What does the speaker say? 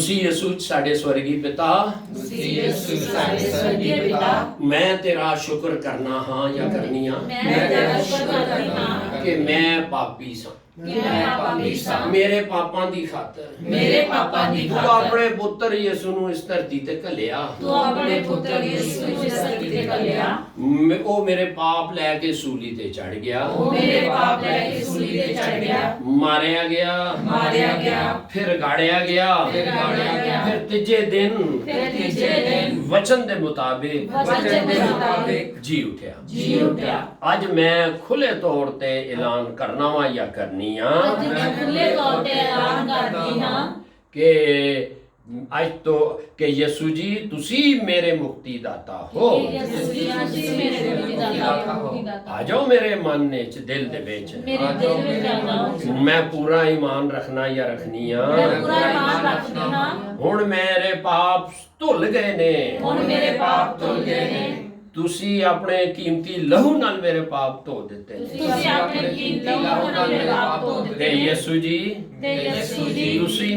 ਮਸੀਹ ਯਸੂ ਸਾਡੇ ਸਵਰਗੀ ਪਿਤਾ। ਤੁਸੀਂ ਯਿਸੂ ਸਾਡੇ ਸਵਰਗੀ ਪਿਤਾ। ਮੈਂ ਤੇਰਾ ਸ਼ੁਕਰ ਕਰਨਾ ਹਾਂ ਜਾਂ ਕਰਨੀ ਹਾਂ ਮੈਂ ਤੇਰਾ ਸ਼ੁਕਰ ਕਰਦਾ ਹਾਂ। ਕਿ ਮੈਂ ਪਾਪੀ ਸਾਂ। ਕਿ ਮੈਂ ਪਾਪੀ ਸਾਂ। ਮੇਰੇ ਪਾਪਾਂ ਦੀ ਖਾਤਰ। ਮੇਰੇ ਪਾਪਾਂ ਦੀ ਤੂੰ ਖਾਤਰ। ਆਪਣੇ ਪੁੱਤਰ ਯਿਸੂ ਨੂੰ ਇਸ ਧਰਤੀ ਤੇ ਘੱਲਿਆ। ਤੂੰ ਆਪਣੇ ਪੁੱਤਰ ਯਿਸੂ ਨੂੰ ਇਸ ਧਰਤੀ ਤੇ ਘੱਲਿਆ। ਉਹ ਮੇਰੇ ਪਾਪ ਲੈ ਕੇ ਸੂਲੀ ਤੇ ਚੜ ਗਿਆ। ਉਹ ਮੇਰੇ ਪਾਪ ਲੈ ਕੇ ਸੂਲੀ ਤੇ ਚੜ ਗਿਆ। ਮਾਰਿਆ ਗਿਆ। ਮਾਰਿਆ ਗਿਆ। ਫਿਰ ਗਾੜਿਆ ਗਿਆ। ਫਿਰ ਗਾੜਿਆ ਗਿਆ। ਫਿਰ ਤੀਜੇ ਦਿਨ ਫਿਰ ਤੀਜੇ ਦਿਨ ਵਚਨ ਦੇ ਮੁਤਾਬਿਕ ਵਚਨ ਦੇ ਮੁਤਾਬਿਕ ਜੀ ਉਠਿਆ। ਜੀ ਉੱਠਿਆ। ਅੱਜ ਮੈਂ ਖੁੱਲੇ ਤੌਰ ਤੇ ਐਲਾਨ ਕਰਨਾ ਵਾ ਜਾਂ ਕਰਨੀ ਆ? ਅੱਜ ਮੈਂ ਖੁੱਲੇ ਤੌਰ ਤੇ ਐਲਾਨ ਕਰਦੀ ਹਾਂ। ਕਿ ਅੱਜ ਤੋਂ ਕਿ ਯਿਸੂ ਜੀ ਤੁਸੀਂ ਮੇਰੇ ਮੁਕਤੀ ਦਾਤਾ ਹੋ। ਯਿਸੂ ਜੀ ਤੁਸੀਂ ਮੇਰੇ ਮੁਕਤੀ ਦਾਤਾ। ਹੋ ਆ ਜਾਓ ਮੇਰੇ ਮਨ ਨੇ ਚ ਦਿਲ ਦੇ ਵਿੱਚ। ਮੇਰੇ ਦਿਲ ਵਿੱਚ ਆ ਜਾਓ ਮੈਂ ਪੂਰਾ ਈਮਾਨ ਰੱਖਣਾ ਜਾਂ ਰੱਖਣੀ ਆ? ਮੈਂ ਪੂਰਾ ਇਮਾਨ ਰੱਖਦੀ ਹਾਂ ਹੁਣ ਮੇਰੇ ਪਾਪ ਧੁੱਲ ਗਏ ਨੇ। ਹੁਣ ਮੇਰੇ ਪਾਪ ਧੁੱਲ ਗਏ ਨੇ। ਤੁਸੀਂ ਆਪਣੇ ਕੀਮਤੀ ਲਹੂ ਨਾਲ ਮੇਰੇ ਪਾਪ ਧੋ ਦਿੱਤੇ ਤੁਸੀਂ ਆਪਣੇ ਕੀਮਤੀ ਲਹੂ ਨਾਲ ਮੇਰੇ ਪਾਪ ਧੋ ਦਿੱਤੇ ਯਿਸੂ ਜੀ ਤੇ ਯਿਸੂ ਜੀ। ਤੁਸੀਂ